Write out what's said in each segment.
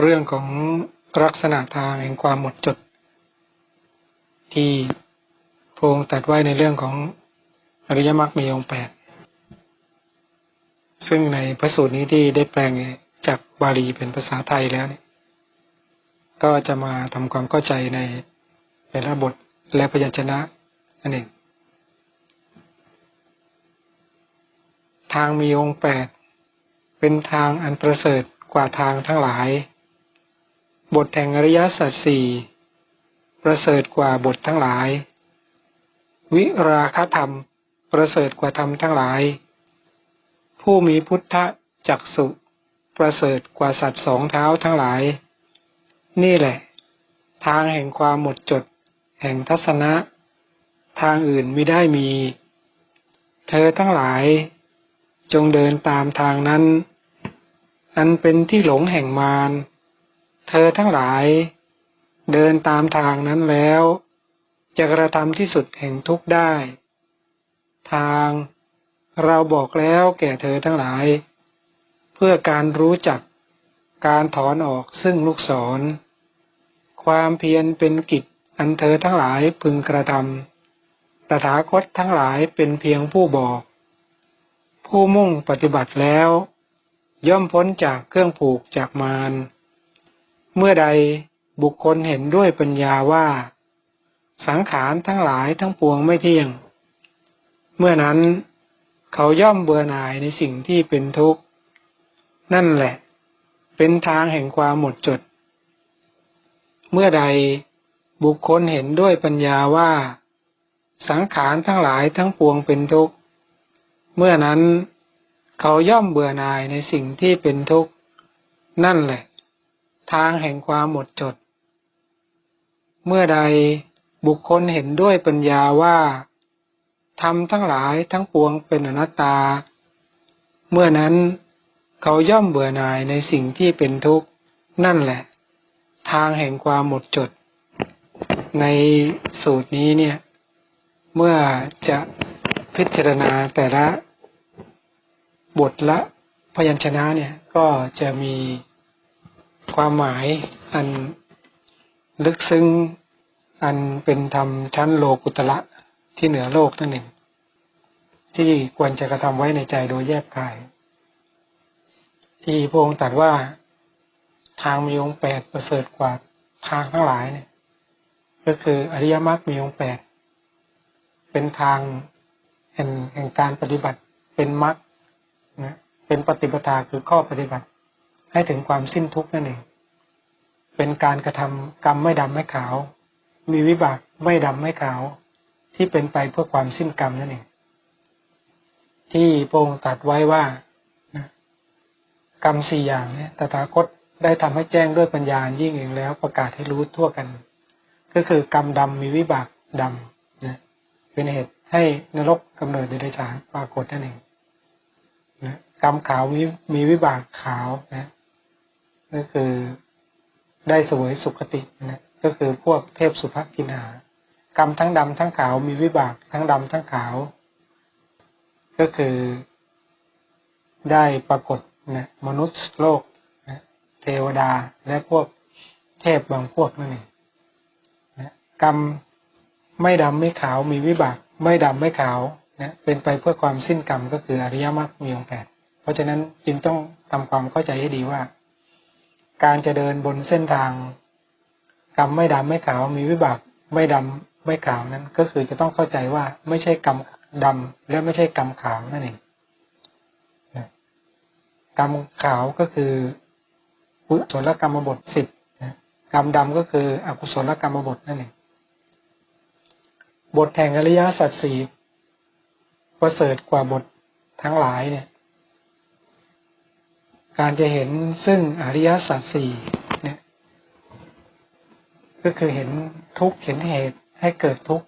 เรื่องของลักษณะทางแห่งความหมดจด ที่พระองค์ตัดไว้ในเรื่องของอริยมรรคมีองค์แปดซึ่งในพระสูตรนี้ที่ได้แปลงจากบาลีเป็นภาษาไทยแล้วเนี่ยก็จะมาทำความเข้าใจในแต่ละบทและพยัญชนะนั่นเองทางมีองค์แปดเป็นทางอันประเสริฐกว่าทางทั้งหลาย บทแห่งอริยสัจสี่ประเสริฐกว่าบททั้งหลาย วิราคธรรม ประเสริฐกว่าธรรมทั้งหลาย ผู้มีพุทธจักสุประเสริฐกว่าสัตว์สองเท้าทั้งหลาย นี่แหละ ทางแห่งความหมดจด แห่งทัศนะ ทางอื่นไม่ได้มี เธอทั้งหลาย จงเดินตามทางนั้น อันเป็นที่หลงแห่งมาร เธอทั้งหลาย เดินตามทางนั้นแล้วจะกระทำที่สุดแห่งทุกข์ได้ ทางเราบอกแล้วแก่เธอทั้งหลาย เพื่อการรู้จักการถอนออกซึ่งลูกศร ความเพียรเป็นกิจอันเธอทั้งหลายพึงกระทำตถาคตทั้งหลายเป็นเพียงผู้บอก ผู้มุ่งปฏิบัติแล้ว ย่อมพ้นจากเครื่องผูกจากมาร เมื่อใดบุคคลเห็นด้วยปัญญาว่า สังขารทั้งหลายทั้งปวงไม่เที่ยง เมื่อนั้นเขาย่อมเบื่อหน่ายในสิ่งที่เป็นทุกข์ นั่นแหละ เป็นทางแห่งความหมดจด เมื่อใดบุคคลเห็นด้วยปัญญาว่า สังขารทั้งหลายทั้งปวงเป็นทุกข์ เมื่อนั้นเขาย่อมเบื่อหน่ายในสิ่งที่เป็นทุกข์ นั่นแหละ ทางแห่งความหมดจด เมื่อใดบุคคลเห็นด้วยปัญญาว่าทำทั้งหลายทั้งปวงเป็นอนัตตา เมื่อนั้นเขาย่อมเบื่อหน่ายในสิ่งที่เป็นทุกข์ นั่นแหละ ทางแห่งความหมดจด ในสูตรนี้เนี่ย เมื่อจะพิจารณาแต่ละ บทละพยัญชนะเนี่ย ก็จะมี ความหมายอันลึกซึ้งอันเป็นธรรมชั้นโลกุตละที่เหนือโลกนั่นเองที่ควรจะกระทำไว้ในใจโดยแยบกาย ที่พระองค์ตรัสว่าทางมีองค์แปดประเสริฐกว่าทางทั้งหลายเนี่ยก็คืออริยมรรคมีองค์แปดเป็นทางแห่งแห่งการปฏิบัติเป็นมรรคนะเป็นปฏิปทาคือข้อปฏิบัติ ให้ถึงความสิ้นทุกข์นั่นเอง เป็นการกระทำกรรมไม่ดำไม่ขาว มีวิบากไม่ดำไม่ขาว ที่เป็นไปเพื่อความสิ้นกรรมนั่นเอง ที่พระองค์ตรัสไว้ว่านะกรรมสี่อย่างเนี่ยตถาคตได้ทำให้แจ้งด้วยปัญญายิ่งเองแล้วประกาศให้รู้ทั่วกัน ก็คือกรรมดำมีวิบากดำนะเป็นเหตุให้นรกกำเนิดเดรัจฉานปรากฏนั่นเองนะกรรมขาวมีมีวิบากขาวนะ ก็คือได้สวยสุขตินะก็คือพวกเทพสุภกินหากรรมทั้งดำทั้งขาวมีวิบากทั้งดำทั้งขาว ก็คือได้ปรากฏนะมนุษย์โลกนะเทวดาและพวกเทพบางพวกนั่นเองนะกรรมไม่ดำไม่ขาวมีวิบากไม่ดำไม่ขาวนะเป็นไปเพื่อความสิ้นกรรมก็คืออริยมรรคมีองค์แปดเพราะฉะนั้นจึงต้องทำความเข้าใจให้ดีว่า การจะเดินบนเส้นทางกรรมไม่ดำไม่ขาวมีวิบากไม่ดำไม่ขาวนั้น ก็คือจะต้องเข้าใจว่าไม่ใช่กรรมดำและไม่ใช่กรรมขาวนั่นเองกรรมขาวก็คือกุศลกรรมบทสิบกรรมดำก็คืออกุศลกรรมบทนั่นเองบทแห่งอริยสัจสี่ประเสริฐกว่าบททั้งหลายเนี่ย การจะเห็นซึ่งอริยสัจสี่เนี่ย ก็คือเห็นทุกข์เห็นเหตุให้เกิดทุกข์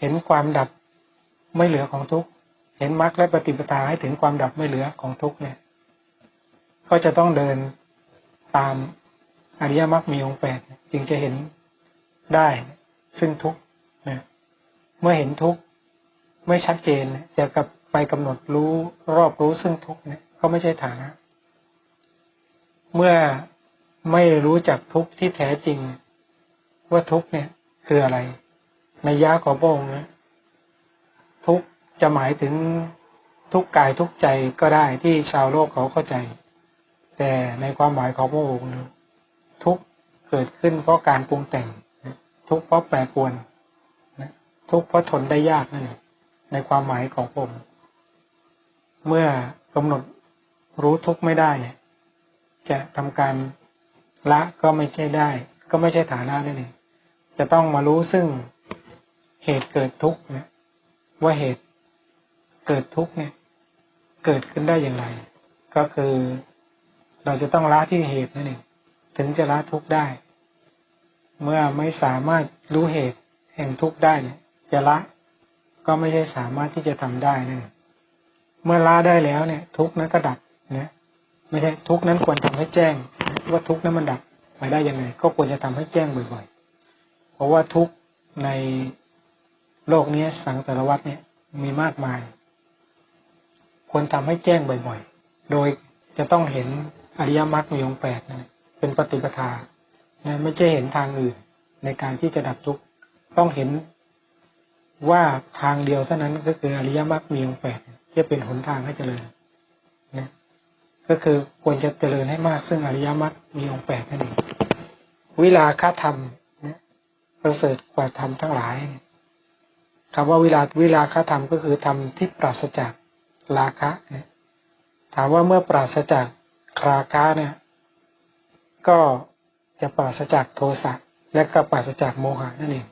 เห็นความดับไม่เหลือของทุกข์เห็นมรรคและปฏิปทาให้ถึงความดับไม่เหลือของทุกข์เนี่ย ก็จะต้องเดินตามอริยมรรคมีองค์แปดจึงจะเห็นได้ซึ่งทุกข์นะเมื่อเห็นทุกข์ไม่ชัดเจนจะกับไปกำหนดรู้รอบรู้ซึ่งทุกข์เนี่ย ก็ไม่ใช่ฐานะ เมื่อไม่รู้จักทุกข์ที่แท้จริง ว่าทุกข์เนี่ยคืออะไร ในยะของพระองค์นะทุกข์จะหมายถึงทุกกายทุกใจก็ได้ที่ชาวโลกเขาเข้าใจ แต่ในความหมายของพระองค์ทุกเกิดขึ้นเพราะการปรุงแต่ง ทุกเพราะแปรปรวนทุกเพราะทนได้ยากนั่นเองในความหมายของผม เมื่อกำหนด รู้ทุกข์ไม่ได้เนี่ย จะทำการละก็ไม่ใช่ได้ ก็ไม่ใช่ฐานะนั่นเองจะต้องมารู้ซึ่งเหตุเกิดทุกข์เนี่ยว่าเหตุเกิดทุกข์เนี่ย เกิดขึ้นได้อย่างไร ก็คือเราจะต้องละที่เหตุนั่นเองถึงจะละทุกข์ได้ เมื่อไม่สามารถรู้เหตุแห่งทุกข์ได้เนี่ยจะละก็ไม่ใช่สามารถที่จะทำได้นั่นเมื่อละได้แล้วเนี่ย ทุกข์นั้นก็ดับ ไม่ใช่ทุกนั้นควรทำให้แจ้ง ว่าทุกนั้นมันดับไปได้ยังไง ก็ควรจะทำให้แจ้งบ่อยๆ เพราะว่าทุกในโลกนี้สังสารวัฏเนี่ยมีมากมาย ควรทำให้แจ้งบ่อยๆ โดยจะต้องเห็นอริยมรรคมีองค์แปดนะเป็นปฏิปทานะไม่ใช่เห็นทางอื่นในการที่จะดับทุกข์ต้องเห็นว่าทางเดียวเท่านั้นก็คืออริยมรรคมีองค์แปดที่เป็นหนทางให้เจริญ ก็คือควรจะเจริญให้มาก ซึ่งอริยมรรคมีองค์แปดนั่นเองวิลาคธรรมนะประเสริฐกว่าธรรมทั้งหลายคำว่าวิลาวิลาคธรรมก็คือธรรมที่ปราศจากราคะนะถามว่าเมื่อปราศจากราคะเนี่ยก็จะปราศจากโทสะและก็ปราศจากโมหะนั่นเอง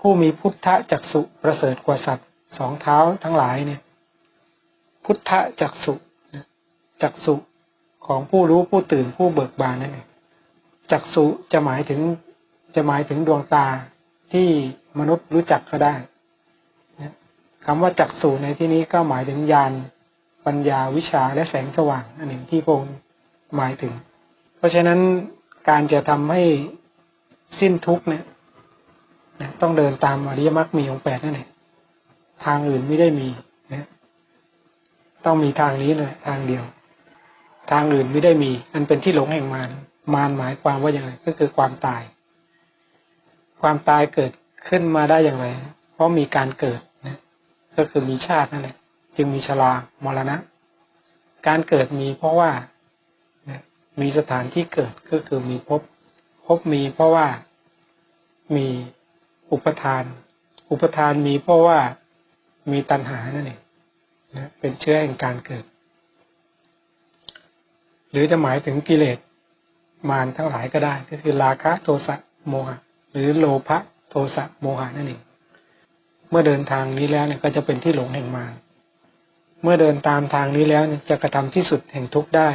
ผู้มีพุทธจักสุประเสริฐกว่าสัตว์สองเท้าทั้งหลายเนี่ยพุทธจักสุ จักสุของผู้รู้ผู้ตื่นผู้เบิกบานนั่นเองจักสุจะหมายถึงจะหมายถึงดวงตาที่มนุษย์รู้จักก็ได้คำว่าจักสุในที่นี้ก็หมายถึงญาณปัญญาวิชาและแสงสว่างนั่นเองที่พงหมายถึง เพราะฉะนั้นการจะทำให้สิ้นทุกเนี่ยต้องเดินตามอริยมรรคมีองแปดนั่นเองทางอื่นไม่ได้มีนะต้องมีทางนี้เลยทางเดียว ทางอื่นไม่ได้มี อันเป็นที่หลงแห่งมารมารหมายความว่าอย่างไร ก็คือความตาย ความตายเกิดขึ้นมาได้อย่างไร เพราะมีการเกิดนะก็คือมีชาตินั่นแหละจึงมีชรามรณะ การเกิดมีเพราะว่ามีสถานที่เกิดก็คือมีพภพบมีเพราะว่ามีอุปทาน อุปทานมีเพราะว่ามีตัณหานั่นเองนะเป็นเชื้อแห่งการเกิด หรือจะหมายถึงกิเลสมารทั้งหลายก็ได้ ก็คือราคะโทสะโมหะ หรือโลภะโทสะโมหะนั่นเองเมื่อเดินทางนี้แล้วเนี่ยก็จะเป็นที่หลงแห่งมารเมื่อเดินตามทางนี้แล้วจะกระทำที่สุดแห่งทุกข์ได้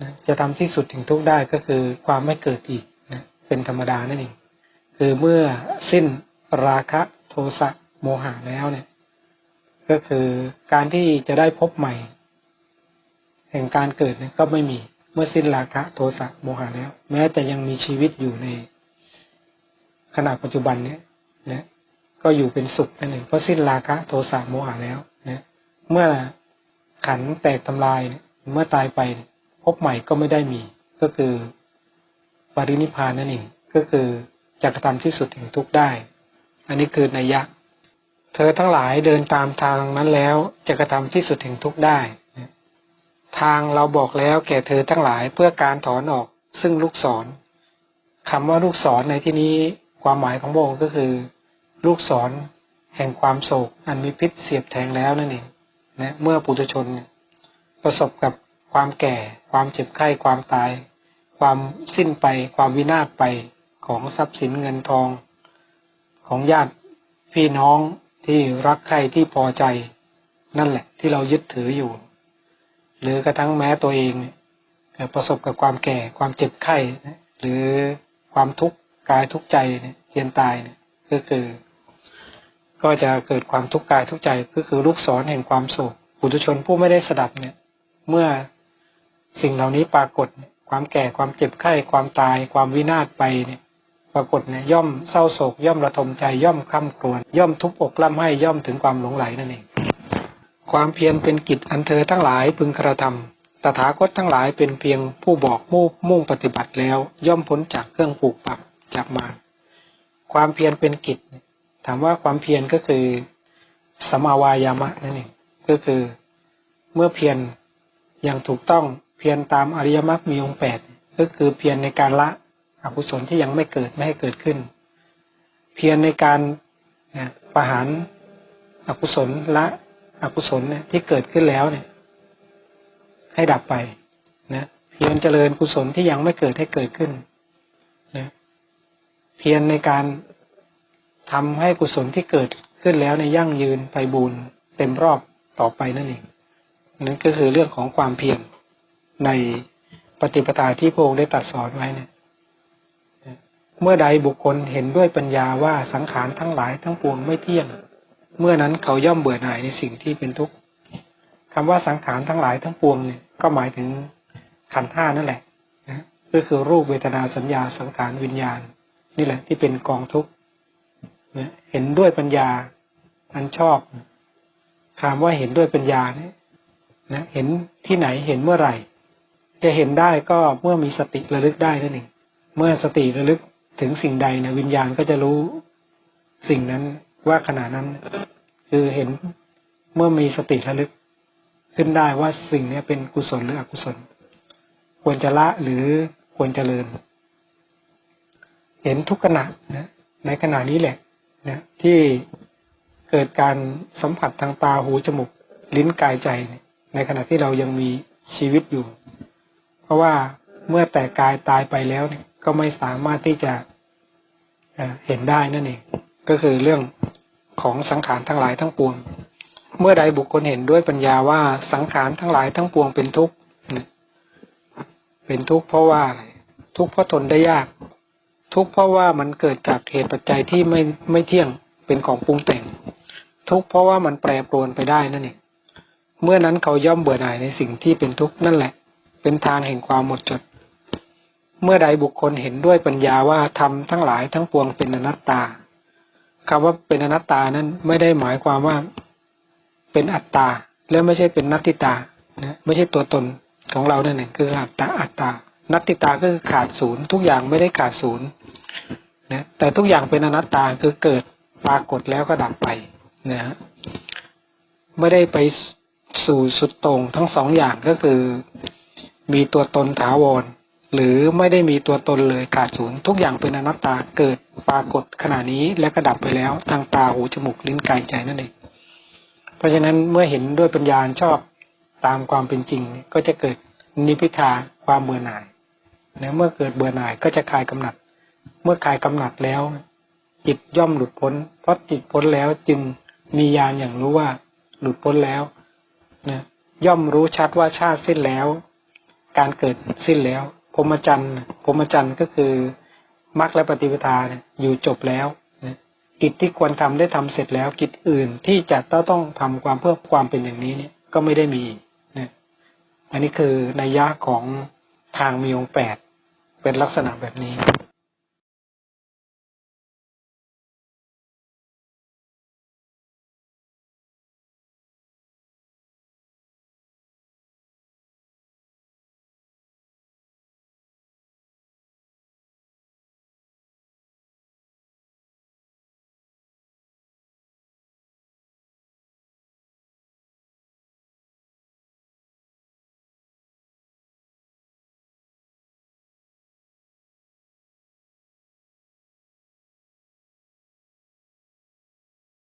นะจะทำที่สุดแห่งทุกข์ได้ก็คือความไม่เกิดอีกนะเป็นธรรมดานั่นเองคือเมื่อสิ้นราคะโทสะโมหะแล้วเนี่ยก็คือการที่จะได้พบใหม่ แห่งการเกิดเนี่ยก็ไม่มีเมื่อสิ้นราคะโทสะโมหะแล้ว แม้แต่ยังมีชีวิตอยู่ในขณะปัจจุบันเนี่ยนะก็อยู่เป็นสุขนั่นเองเพราะสิ้นราคะโทสะโมหะแล้วนะเมื่อขันแตกทำลายเมื่อตายไปพบใหม่ก็ไม่ได้มี ก็คือปรินิพานนั่นเองก็คือจะกระทำที่สุดแห่งทุกได้ อันนี้คือนัยยะ เธอทั้งหลายเดินตามทางนั้นแล้วจะกระทำที่สุดแห่งทุกได้ ทางเราบอกแล้วแก่เธอทั้งหลายเพื่อการถอนออกซึ่งลูกศรคำว่าลูกศรในที่นี้ความหมายของพระองค์ก็คือ ลูกศรแห่งความโศกอันมีพิษเสียบแทงแล้วนั่นเองนะเมื่อปุถุชนประสบกับความแก่ ความเจ็บไข้ความตาย ความสิ้นไป ความวินาศไปของทรัพย์สินเงินทอง ของญาติพี่น้องที่รักใครที่พอใจ นั่นแหละที่เรายึดถืออยู่ หรือกระทั่งแม้ตัวเองประสบกับความแก่ความเจ็บไข้หรือความทุกข์กายทุกข์ใจเนี่ยเยียนตายเนี่ยก็คือ ก็จะเกิดความทุกข์กายทุกข์ใจก็คือลูกศรแห่งความโศกปุถุชนผู้ไม่ได้สดับเนี่ย เมื่อสิ่งเหล่านี้ปรากฏความแก่ความเจ็บไข้ความตาย ความวินาศไปเนี่ยปรากฏเนี่ยย่อมเศร้าโศก ย่อมระทมใจย่อมค่ำครวญย่อมทุบอกล่ำให้ย่อมถึงความหลงไหลนั่นเอง ความเพียรเป็นกิจอันเธอทั้งหลายพึงกระทำตถาคตทั้งหลายเป็นเพียงผู้บอกมุ่งมุ่งปฏิบัติแล้ว ย่อมพ้นจากเครื่องปลูกปรับจากมา ความเพียรเป็นกิจ ถามว่าความเพียรก็คือสมาวายามะนั่นเองก็คือ เมื่อเพียรอย่างถูกต้องเพียรตามอริยมรรคมีองค์แปดก็คือเพียรในการละอกุศลที่ยังไม่เกิดไม่ให้เกิดขึ้น เพียรในการประหารอกุศลละ อกุศลเนี่ยที่เกิดขึ้นแล้วเนี่ย ให้ดับไปนะเพียรเจริญกุศลที่ยังไม่เกิดให้เกิดขึ้นนะเพียรในการทำให้กุศลที่เกิดขึ้นแล้วในยั่งยืนไปบูรณ์เต็มรอบต่อไปนั่นเองนั่นก็คือเรื่องของความเพียรในปฏิปทาที่พระองค์ได้ตรัดสอนไว้เนี่ยนะเมื่อใดบุคคลเห็นด้วยปัญญาว่าสังขารทั้งหลายทั้งปวงไม่เที่ยง เมื่อนั้นเขาย่อมเบื่อหน่ายในสิ่งที่เป็นทุกข์คำว่าสังขารทั้งหลายทั้งปวงเนี่ยก็หมายถึงขันธ์ห้านั่นแหละนะก็คือรูปเวทนาสัญญาสังขารวิญญาณ นี่แหละที่เป็นกองทุกข์นะเห็นด้วยปัญญาอันชอบคำว่าเห็นด้วยปัญญาเนี่ยนะเห็นที่ไหนเห็นเมื่อไหร่ จะเห็นได้ก็เมื่อมีสติระลึกได้นั่นเองเมื่อสติระลึกถึงสิ่งใดนะวิญญาณก็จะรู้สิ่งนั้น ว่าขณะนั้น คือเห็นเมื่อมีสติระลึกขึ้นได้ว่าสิ่งนี้เป็นกุศลหรืออกุศล ควรจะละหรือควรเจริญ เห็นทุกขณะนะในขณะนี้แหละนะที่เกิดการสัมผัสทางตาหูจมูกลิ้นกายใจ ในขณะที่เรายังมีชีวิตอยู่ เพราะว่าเมื่อแต่กายตายไปแล้วก็ไม่สามารถที่จะเห็นได้นั่นเองก็คือเรื่อง ของสังขารทั้งหลายทั้งปวง เมื่อใดบุคคลเห็นด้วยปัญญาว่าสังขารทั้งหลายทั้งปวงเป็นทุกข์เป็นทุกข์เพราะว่าอะไรทุกข์เพราะทนได้ยาก ทุกข์เพราะว่ามันเกิดจากเหตุปัจจัยที่ไม่ไม่เที่ยงเป็นของปรุงแต่ง ทุกข์เพราะว่ามันแปรปรวนไปได้นั่นเองเมื่อนั้นเขาย่อมเบื่อหน่ายในสิ่งที่เป็นทุกข์นั่นแหละ เป็นทางแห่งความหมดจด เมื่อใดบุคคลเห็นด้วยปัญญาว่าธรรมทั้งหลายทั้งปวงเป็นอนัตตา คำว่าเป็นอนัตตานั้นไม่ได้หมายความว่าเป็นอัตตา และไม่ใช่เป็นนัตติตานะไม่ใช่ตัวตนของเราเนั่นเองคืออัตตาอัตตา นัตติตาก็คือขาดศูนย์ ทุกอย่างไม่ได้ขาดศูนย์นะแต่ทุกอย่างเป็นอนัตตาคือเกิดปรากฏแล้วก็ดับไปนะฮะไม่ได้ไปสู่สุดต่งทั้งสองอย่างก็คือ มีตัวตนถาวร หรือไม่ได้มีตัวตนเลยขาดศูนย์ทุกอย่างเป็นอนัตตาเกิดปรากฏขณะนี้และก็ดับไปแล้วทางตาหูจมูกลิ้นกายใจนั่นเองเพราะฉะนั้นเมื่อเห็นด้วยปัญญาชอบตามความเป็นจริงก็จะเกิดนิพพิทาความเบื่อหน่ายนะเมื่อเกิดเบื่อหน่ายก็จะคลายกำหนัด เมื่อคลายกำหนัดแล้ว จิตย่อมหลุดพ้น เพราะจิตพ้นแล้วจึงมีญาณอย่างรู้ว่า หลุดพ้นแล้วนะย่อมรู้ชัดว่าชาติสิ้นแล้ว การเกิดสิ้นแล้ว รหมจรรย์พรหมจรรย์ก็คือมรรคและปฏิปทาอยู่จบแล้วกิจที่ควรทำได้ทำเสร็จแล้วกิจอื่นที่จะต้องต้องทำความเพื่อความเป็นอย่างนี้เนี่ยก็ไม่ได้มีนะอันนี้คือนัยยะของทางมีองแปดเป็นลักษณะแบบนี้